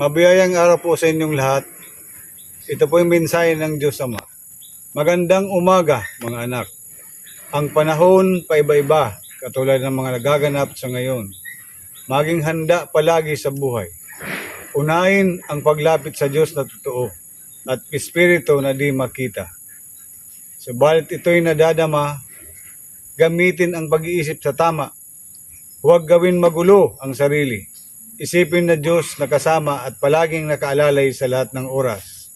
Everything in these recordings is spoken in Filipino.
Mabiyayang araw po sa inyong lahat. Ito po yung mensahe ng Diyos Ama. Magandang umaga, mga anak. Ang panahon paiba-iba, katulad ng mga nagaganap sa ngayon. Maging handa palagi sa buhay. Unahin ang paglapit sa Diyos na totoo at espiritu na di makita. Subalit ito'y nadadama, gamitin ang pag-iisip sa tama. Huwag gawin magulo ang sarili. Isipin na Diyos na kasama at palaging nakaalalay sa lahat ng oras.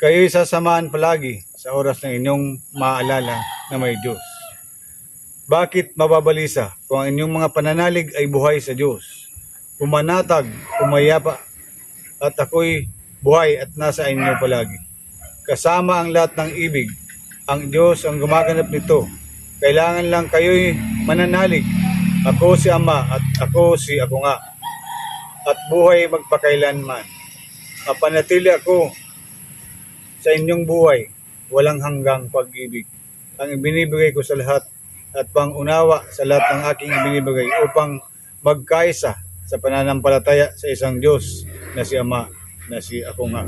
Kayo'y sasamahan palagi sa oras ng inyong maaalala na may Diyos. Bakit mababalisa kung ang inyong mga pananalig ay buhay sa Diyos? Pumanatag, pumayapa, at ako'y buhay at nasa inyo palagi. Kasama ang lahat ng ibig, ang Diyos ang gumaganap nito. Kailangan lang kayo'y mananalig. Ako si Ama at ako si Ako nga. At buhay magpakailanman. Mapanatili ako sa inyong buhay, walang hanggang pag-ibig. Ang ibinibigay ko sa lahat at pangunawa sa lahat ng aking ibinibigay upang magkaisa sa pananampalataya sa isang Diyos na si Ama, na si Ako nga.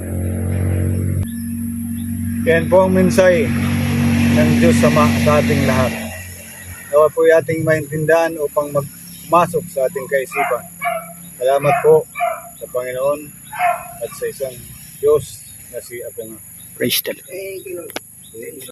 Yan po ang mensahe ng Diyos Ama sa ating lahat. Nawa po ating maintindahan upang magmasok sa ating kaisipan. Salamat po sa Panginoon at sa isang Diyos na si Ako nga. Praise the Lord.